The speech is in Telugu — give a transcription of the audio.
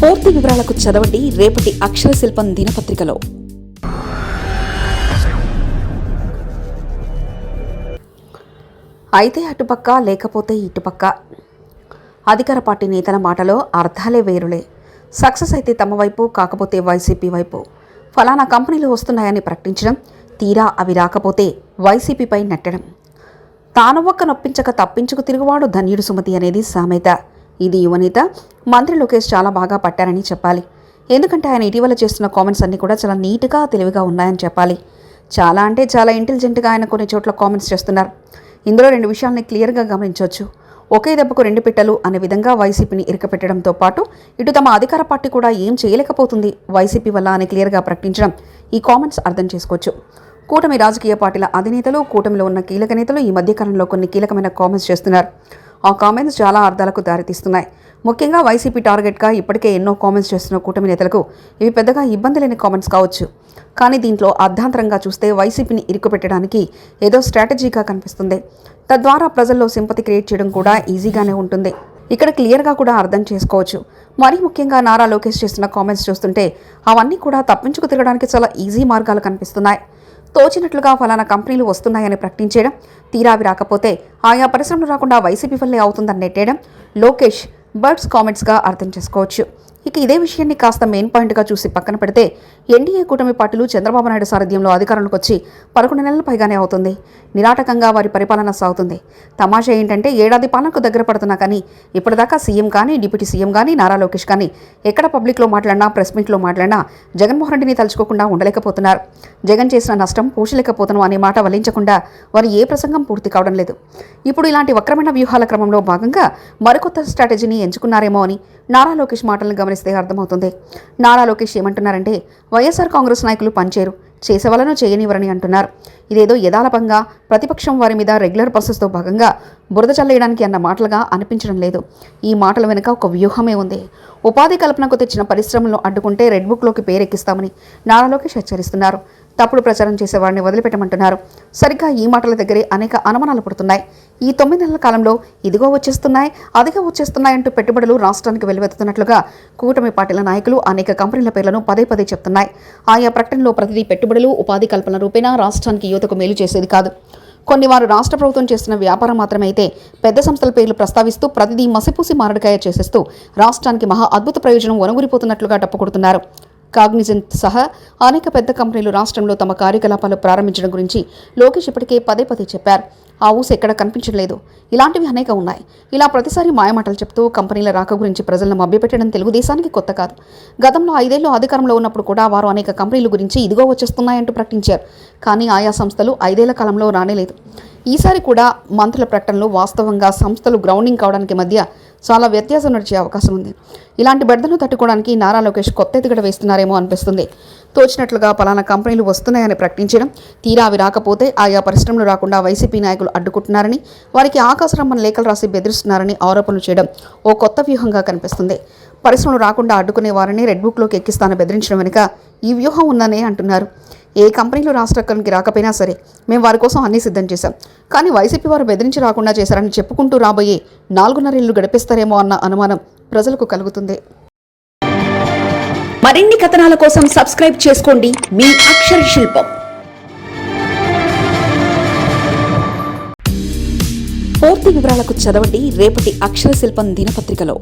పూర్తి వివరాలకు చదవండి రేపటి అక్షర శిల్పం దినపత్రికలో. అయితే అటుపక్క లేకపోతే ఇటుపక్క. అధికార పార్టీ నేతల మాటలో అర్థాలే వేరులే. సక్సెస్ అయితే తమ వైపు కాకపోతే వైసీపీ వైపు. ఫలానా కంపెనీలు వస్తున్నాయని ప్రకటించడం తీరా అవి రాకపోతే వైసీపీపై నెట్టడం. తాను ఒక్క నొప్పించక తప్పించుకు తిరుగువాడు ధన్యుడు సుమతి అనేది సామెత. ఇది యువనేత. మంత్రి లోకేష్ చాలా బాగా పట్టారని చెప్పాలి. ఎందుకంటే ఆయన ఇటీవల చేస్తున్న కామెంట్స్ అన్నీ కూడా చాలా నీట్గా తెలివిగా ఉన్నాయని చెప్పాలి. చాలా అంటే చాలా ఇంటెలిజెంట్గా ఆయన కొన్ని చోట్ల కామెంట్స్ చేస్తున్నారు. ఇందులో రెండు విషయాల్ని క్లియర్గా గమనించవచ్చు. ఒకే దెబ్బకు రెండు పిట్టలు అనే విధంగా వైసీపీని ఇరకపెట్టడంతో పాటు ఇటు తమ అధికార పార్టీ కూడా ఏం చేయలేకపోతుంది వైసీపీ వల్ల అని క్లియర్గా ప్రకటించడం ఈ కామెంట్స్ అర్థం చేసుకోవచ్చు. కూటమి రాజకీయ పార్టీల అధినేతలు కూటమిలో ఉన్న కీలక నేతలు ఈ మధ్యకాలంలో కొన్ని కీలకమైన కామెంట్స్ చేస్తున్నారు. ఆ కామెంట్స్ చాలా అర్థాలకు దారితీస్తున్నాయి. ముఖ్యంగా వైసీపీ టార్గెట్గా ఇప్పటికే ఎన్నో కామెంట్స్ చేస్తున్న కూటమి నేతలకు ఇవి పెద్దగా ఇబ్బంది లేని కామెంట్స్ కావచ్చు. కానీ దీంట్లో అర్ధాంతరంగా చూస్తే వైసీపీని ఇరుకుపెట్టడానికి ఏదో స్ట్రాటజీగా కనిపిస్తుంది. తద్వారా ప్రజల్లో సింపతి క్రియేట్ చేయడం కూడా ఈజీగానే ఉంటుంది. ఇక్కడ క్లియర్గా కూడా అర్థం చేసుకోవచ్చు. మరీ ముఖ్యంగా నారా లోకేష్ చేస్తున్న కామెంట్స్ చూస్తుంటే అవన్నీ కూడా తప్పించుకు తిరగడానికి చాలా ఈజీ మార్గాలు కనిపిస్తున్నాయి. తోచినట్లుగా ఫలానా కంపెనీలు వస్తున్నాయని ప్రకటించేయడం తీరావి రాకపోతే ఆయా పరిశ్రమలు రాకుండా వైసీపీ వల్లే అవుతుందని నెట్టేయడం లోకేష్ బర్డ్స్ కామెంట్స్గా అర్థం చేసుకోవచ్చు. ఇక ఇదే విషయాన్ని కాస్త మెయిన్ పాయింట్గా చూసి పక్కన పెడితే ఎన్డీఏ కూటమి పార్టీలు చంద్రబాబు నాయుడు సారథ్యంలో అధికారంలోకి వచ్చి పదకొండు నెలల పైగానే అవుతుంది. నిరాటకంగా వారి పరిపాలన సాగుతుంది. తమాషా ఏంటంటే ఏడాది పాలనకు దగ్గర పడుతున్నా కానీ ఇప్పటిదాకా సీఎం కానీ డిప్యూటీ సీఎం కానీ నారా లోకేష్ కానీ ఎక్కడ పబ్లిక్లో మాట్లాడినా ప్రెస్ మీట్లో మాట్లాడినా జగన్మోహన్ రెడ్డిని తలుచుకోకుండా ఉండలేకపోతున్నారు. జగన్ చేసిన నష్టం పూచలేకపోతున్నాం అనే మాట వలించకుండా వారు ఏ ప్రసంగం పూర్తి కావడం లేదు. ఇప్పుడు ఇలాంటి వక్రమైన వ్యూహాల క్రమంలో భాగంగా మరికొత్త స్ట్రాటజీని ఎంచుకున్నారేమో అని నారా లోకేష్ మాటలను గమనిస్తే అర్థమవుతుంది. నారా లోకేష్ ఏమంటున్నారంటే వైఎస్ఆర్ కాంగ్రెస్ నాయకులు పనిచేయరు చేసేవాళ్ళను చేయనివ్వరని అంటున్నారు. ఇదేదో యథాలపంగా ప్రతిపక్షం వారి మీద రెగ్యులర్ బస్సెస్తో భాగంగా బురద చల్లేయడానికి అన్న మాటలుగా అనిపించడం లేదు. ఈ మాటల వెనుక ఒక వ్యూహమే ఉంది. ఉపాధి కల్పనకు తెచ్చిన పరిశ్రమలను అడ్డుకుంటే రెడ్ బుక్లోకి పేరెక్కిస్తామని నారా లోకేష్ హెచ్చరిస్తున్నారు. తప్పుడు ప్రచారం చేసే వారిని వదిలిపెట్టమంటున్నారు. సరిగ్గా ఈ మాటల దగ్గరే అనేక అనుమానాలు పుడుతున్నాయి. ఈ తొమ్మిది నెలల కాలంలో ఇదిగో వచ్చేస్తున్నాయి అదిగా వచ్చేస్తున్నాయంటూ పెట్టుబడులు రాష్ట్రానికి వెలువెత్తుతున్నట్లుగా కూటమి పార్టీల నాయకులు అనేక కంపెనీల పేర్లను పదే పదే చెప్తున్నాయి. ఆయా ప్రకటనలో ప్రతిదీ పెట్టుబడులు ఉపాధి కల్పన రూపేణా రాష్ట్రానికి యువతకు మేలు చేసేది కాదు. కొన్ని వారు రాష్ట్ర ప్రభుత్వం చేస్తున్న వ్యాపారం మాత్రమే అయితే పెద్ద సంస్థల పేర్లు ప్రస్తావిస్తూ ప్రతిదీ మసిపూసి మారడికాయ చేసేస్తూ రాష్ట్రానికి మహా అద్భుత ప్రయోజనం ఒనగురిపోతున్నట్లుగా డప్పుకొడుతున్నారు కాగ్నిజెంట్ సహా అనేక పెద్ద కంపెనీలు రాష్ట్రంలో తమ కార్యకలాపాలు ప్రారంభించడం గురించి లోకేష్ ఇప్పటికే పదే పదే చెప్పారు. ఆ ఊస ఎక్కడ కనిపించలేదు ఇలాంటివి అనేక ఉన్నాయి. ఇలా ప్రతిసారి మాయమాటలు చెప్తూ కంపెనీల రాక గురించి ప్రజలను మభ్యపెట్టడం తెలుగుదేశానికి కొత్త కాదు. గతంలో ఐదేళ్ళు అధికారంలో ఉన్నప్పుడు కూడా వారు అనేక కంపెనీల గురించి ఇదిగో వచ్చేస్తున్నాయంటూ ప్రకటించారు. కానీ ఆయా సంస్థలు ఐదేళ్ళ కాలంలో రానేలేదు. ఈసారి కూడా మంత్రుల ప్రకటనలు వాస్తవంగా సంస్థలు గ్రౌండింగ్ కావడానికి మధ్య చాలా వ్యత్యాసం నడిచే అవకాశం ఉంది. ఇలాంటి బెడదను తట్టుకోవడానికి నారా లోకేష్ కొత్త ఎత్తుగడ వేస్తున్నారేమో అనిపిస్తుంది. తోచినట్లుగా పలానా కంపెనీలు వస్తున్నాయని ప్రకటించడం తీరా అవి రాకపోతే ఆయా పరిశ్రమలు రాకుండా వైసీపీ నాయకులు అడ్డుకుంటున్నారని వారికి ఆకాశరమ్మని లేఖలు రాసి బెదిరిస్తున్నారని ఆరోపణలు చేయడం ఓ కొత్త వ్యూహంగా కనిపిస్తుంది. పరిశ్రమలు రాకుండా అడ్డుకునే వారిని రెడ్ బుక్లోకి ఎక్కిస్తానని బెదిరించడం వెనుక ఈ వ్యూహం ఉందనే అంటున్నారు. ఏ కంపెనీలు రాష్ట్రానికి రాకపోయినా సరే మేము వారి కోసం అన్నీ సిద్ధం చేశాం. కానీ వైసీపీ వారు బెదిరించి రాకుండా చేశారని చెప్పుకుంటూ రాబోయే నాలుగున్నరేళ్ళు గడిపిస్తారేమో అన్న అనుమానం ప్రజలకు కలుగుతుంది. మరిన్ని కథనాల కోసం సబ్స్క్రైబ్ చేసుకోండి మీ అక్షర శిల్పం. పూర్తి వివరాలకు చదవండి రేపటి అక్షర శిల్పం దినపత్రికలో.